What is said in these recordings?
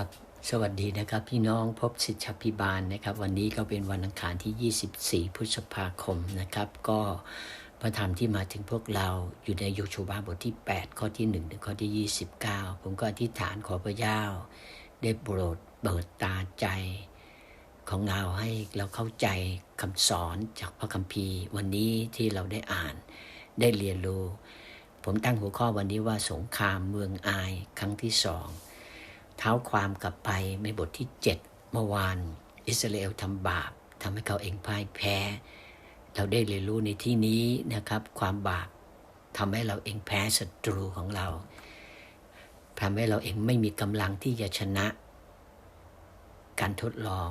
ครับ สวัสดีนะครับพี่น้องพบสิทธพิบาลนะครับ วันนี้ก็เป็นวันอังคารที่ 24 พฤษภาคมนะครับ ก็พระธรรมที่มาถึงพวกเราอยู่ในโยชูวาบทที่ 8 ข้อที่1ถึงข้อที่ 29 ผมก็อธิษฐานขอพระเจ้า ได้โปรดเปิดตาใจของเราให้เราเข้าใจคำสอนจากพระคัมภีร์ วันนี้ที่เราได้อ่านได้เรียนรู้ ผมตั้งหัวข้อวันนี้ว่าสงครามเมืองอายครั้งที่สอง เท้าความกลับไปในบทที่ 7 เมื่อวาน อิสราเอลทำบาปทำให้เขาเองพ่ายแพ้ เราได้เรียนรู้ในที่นี้นะครับ ความบาปทำให้เราเองแพ้ศัตรูของเราทำให้เราเองไม่มีกำลังที่จะชนะ การทดลอง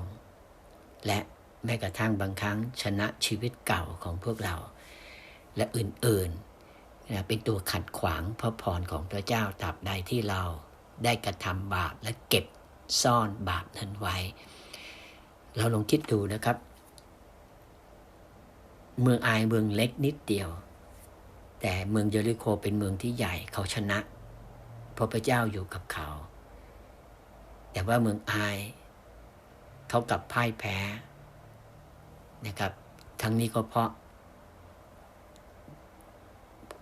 และแม้กระทั่งบางครั้งชนะชีวิตเก่าของพวกเรา และอื่นๆเป็นตัวขัดขวางพระพรของพระเจ้าตราบใดที่เรา ได้กระทำบาปและเก็บซ่อนบาปนั้นไว้ เราลองคิดดูนะครับ เมืองอายเมืองเล็กนิดเดียว แต่เมืองเยริโคเป็นเมืองที่ใหญ่เขาชนะเพราะพระเจ้าอยู่กับเขา แต่ว่าเมืองอายเขากลับพ่ายแพ้นะครับ ทั้งนี้ก็เพราะ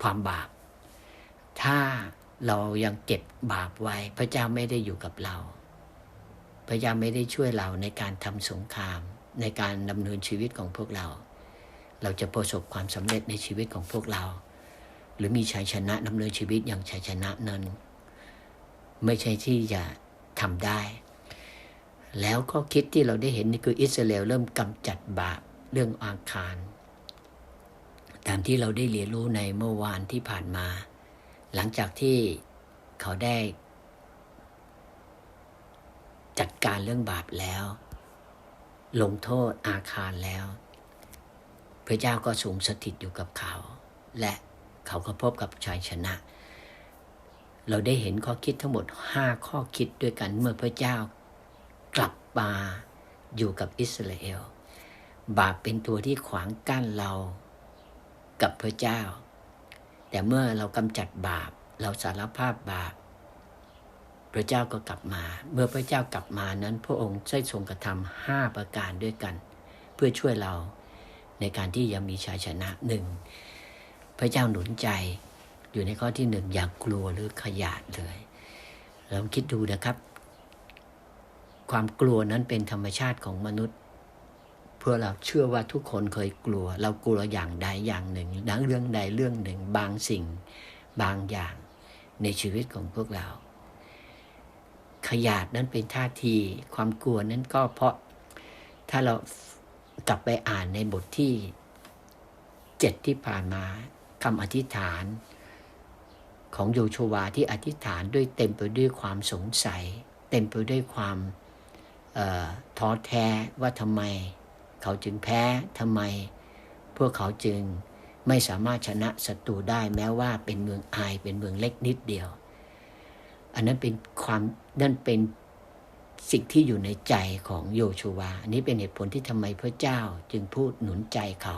ความบาป ถ้า เรายังเก็บบาปไว้ พระเจ้าไม่ได้อยู่กับเรา พระเจ้าไม่ได้ช่วยเราในการทำสงคราม ในการดำเนินชีวิตของพวกเรา เราจะประสบความสำเร็จในชีวิตของพวกเรา หรือมีชัยชนะดำเนินชีวิตอย่างชัยชนะนั้น ไม่ใช่ที่จะทำได้ แล้วก็คิดที่เราได้เห็นนี่คืออิสราเอลเริ่มกำจัดบาปเรื่องอาคารตามที่เราได้เรียนรู้ในเมื่อวานที่ผ่านมา หลังจากที่เขาได้ จัดการเรื่องบาปแล้ว ลงโทษอาคารแล้ว พระเจ้าก็ทรงสถิตอยู่กับเขา และเขาก็พบกับชัยชนะ เราได้เห็นข้อคิดทั้งหมด 5 ข้อคิดด้วยกันเมื่อพระเจ้ากลับมาอยู่กับอิสราเอล บาปเป็นตัวที่ขวางกั้นเรากับพระเจ้า แต่เมื่อเรากำจัดบาป เราสารภาพบาป พระเจ้าก็กลับมา เมื่อพระเจ้ากลับมานั้น พระองค์ได้ทรงกระทำห้าประการด้วยกัน เพื่อช่วยเราในการที่จะมีชัยชนะหนึ่งพระเจ้าหนุนใจอยู่ในข้อที่หนึ่งอย่ากกลัวหรือขยาดเลยลองคิดดูนะครับ ความกลัวนั้นเป็นธรรมชาติของมนุษย์ เพื่อเราเชื่อว่าทุกคนเคยกลัว เรากลัวอย่างใดอย่างหนึ่งดังเรื่องใดเรื่องหนึ่ง บางสิ่งบางอย่างในชีวิตของพวกเรา ขยาดนั้นเป็นท่าทีความกลัวนั้นก็เพราะถ้าเรากลับไปอ่านในบทที่เจ็ดที่ผ่านมาคำอธิษฐานของโยชวาที่อธิษฐานด้วยเต็มไปด้วยความสงสัย เต็มไปด้วยความท้อแท้ว่าทำไม เขาจึงแพ้ทำไม พวกเขาจึงไม่สามารถชนะศัตรูได้แม้ว่าเป็นเมืองอายเป็นเมืองเล็กนิดเดียว อันนั้นเป็นความนั่นเป็นสิ่งที่อยู่ในใจของโยชูวา อันนี้เป็นเหตุผลที่ทำไมพระเจ้าจึงพูดหนุนใจเขา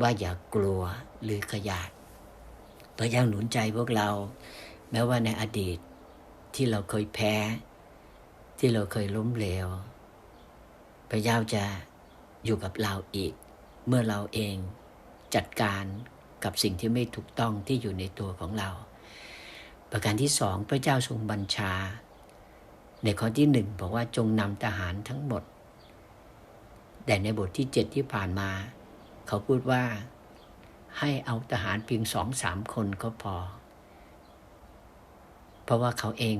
ว่าอย่ากลัวหรือขยาดพระเจ้าหนุนใจพวกเรา แม้ว่าในอดีตที่เราเคยแพ้ ที่เราเคยล้มเหลว พระเจ้าจะ อยู่กับเราอีก เมื่อเราเองจัดการกับสิ่งที่ไม่ถูกต้องที่อยู่ในตัวของเรา ประการที่สองพระเจ้าทรงบัญชา ในข้อที่หนึ่งบอกว่าจงนำทหารทั้งหมด แต่ในบทที่เจ็ดที่ผ่านมา เขาพูดว่าให้เอาทหารเพียงสองสามคนก็พอ เพราะว่าเขาเอง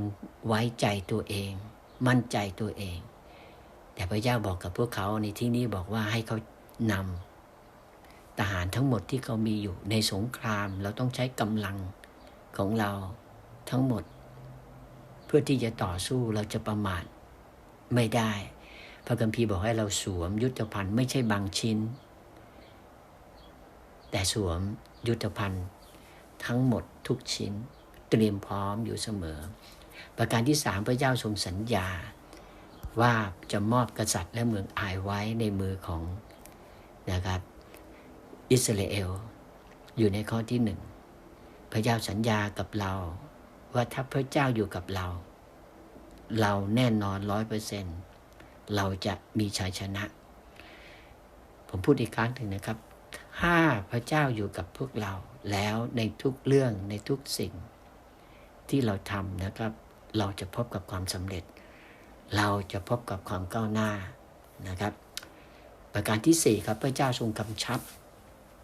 ไว้ใจตัวเอง มั่นใจตัวเอง แต่พระเจ้าบอกกับพวกเขาในที่นี้บอกว่าให้เขานำทหารทั้งหมดที่เขามีอยู่ในสงคราม เราต้องใช้กำลังของเราทั้งหมด เพื่อที่จะต่อสู้เราจะประมาทไม่ได้ พระคัมภีบอกให้เราสวมยุทธภัณฑ์ไม่ใช่บางชิ้น แต่สวมยุทธภัณฑ์ทั้งหมดทุกชิ้น เตรียมพร้อมอยู่เสมอ ประการที่สามพระเจ้าทรงสัญญา ว่าจะมอบกษัตริย์และเมืองอายไว้ในมือของนะครับ อิสราเอล อยู่ในข้อที่หนึ่งพระเจ้าสัญญากับเรา ว่าถ้าพระเจ้าอยู่กับเรา เราแน่นอนร้อยเปอร์เซ็นเราจะมีชัยชนะ ผมพูดอีกครั้งหนึ่งนะครับ ถ้าพระเจ้าอยู่กับพวกเราแล้วในทุกเรื่องในทุกสิ่งที่เราทำนะครับ เราจะพบกับความสำเร็จ เราจะพบกับความก้าวหน้านะครับ ประการที่สี่ครับพระเจ้าทรงกำชับ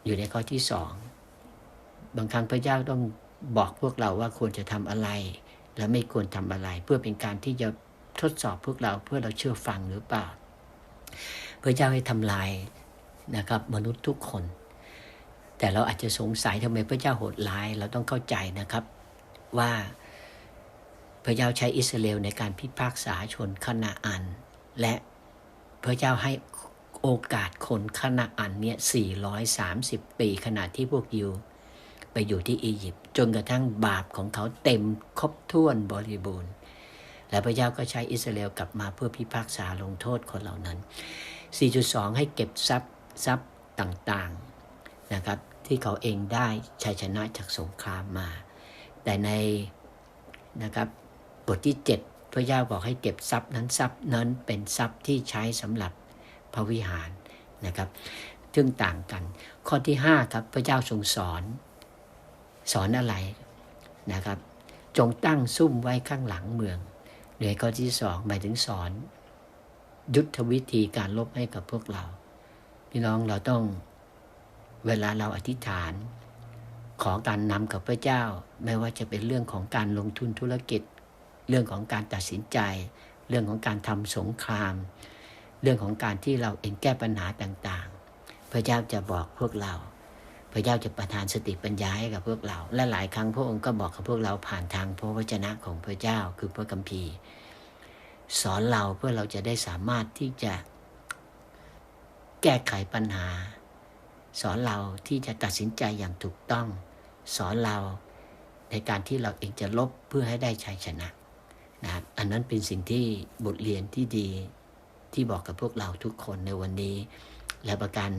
อยู่ในข้อที่สองบางครั้งพระเจ้าต้องบอกพวกเราว่าควรจะทำอะไร และไม่ควรทำอะไร เพื่อเป็นการที่จะทดสอบพวกเราเพื่อเราเชื่อฟังหรือเปล่า พระเจ้าให้ทำลายนะครับมนุษย์ทุกคน แต่เราอาจจะสงสัยทำไมพระเจ้าโหดร้าย เราต้องเข้าใจนะครับว่า พระเจ้าใช้อิสราเอลในการพิพากษาชนคณาอัน และพระเจ้าให้โอกาสคนคณาอันเนี่ย430 ปีขณะที่พวกยิวไปอยู่ที่อียิปต์จนกระทั่งบาปของเขาเต็มครบถ้วนบริบูรณ์ และพระเจ้าก็ใช้อิสราเอลกลับมาเพื่อพิพากษาลงโทษคนเหล่านั้น 4.2 ให้เก็บทรัพย์ทรัพย์ต่างๆนะครับที่เขาเองได้ชัยชนะจากสงครามมา แต่ในนะครับ บทที่ 7 พระเจ้าบอกให้เก็บทรัพย์นั้นทรัพย์นั้นเป็นทรัพย์ที่ใช้สำหรับพระวิหารนะครับซึ่งต่างกัน ข้อที่ 5 ครับพระเจ้าทรงสอน สอนอะไรนะครับ จงตั้งซุ่มไว้ข้างหลังเมืองในข้อที่สองหมายถึงสอน ยุทธวิธีการลบให้กับพวกเรา พี่น้องเราต้องเวลาเราอธิษฐานขอการนำกับพระเจ้า ไม่ว่าจะเป็นเรื่องของการลงทุนธุรกิจ เรื่องของการตัดสินใจ เรื่องของการทำสงคราม เรื่องของการที่เราเองแก้ปัญหาต่างๆ พระเจ้าจะบอกพวกเรา พระเจ้าจะประทานสติปัญญาให้กับพวกเรา และหลายครั้งพระองค์ก็บอกกับพวกเราผ่านทางพระวจนะของพระเจ้าคือพระคัมภีร์ สอนเราเพื่อเราจะได้สามารถที่จะแก้ไขปัญหา สอนเราที่จะตัดสินใจอย่างถูกต้อง สอนเราในการที่เราเองจะลบเพื่อให้ได้ชัยชนะ นะครับอันนั้นเป็นสิ่งที่บทเรียนที่ดีที่บอกกับพวกเราทุกคนในวันนี้ และประการ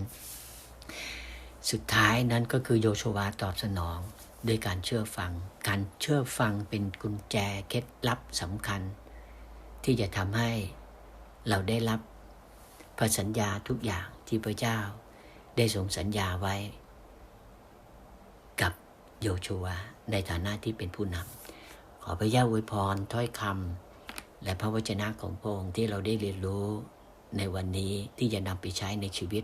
สุดท้ายนั้นก็คือโยชวาตอบสนองด้วยการเชื่อฟัง การเชื่อฟังเป็นกุญแจเคล็ดลับสำคัญ ที่จะทำให้เราได้รับพระสัญญาทุกอย่างที่พระเจ้าได้ทรงสัญญาไว้ กับโยชัวในฐานะที่เป็นผู้นำ ขอพระเจ้าอวยพรถ้อยคำและพระวจนะของพระองค์ที่เราได้เรียนรู้ในวันนี้ที่จะนำไปใช้ในชีวิต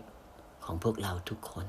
ของพวกเราทุกคน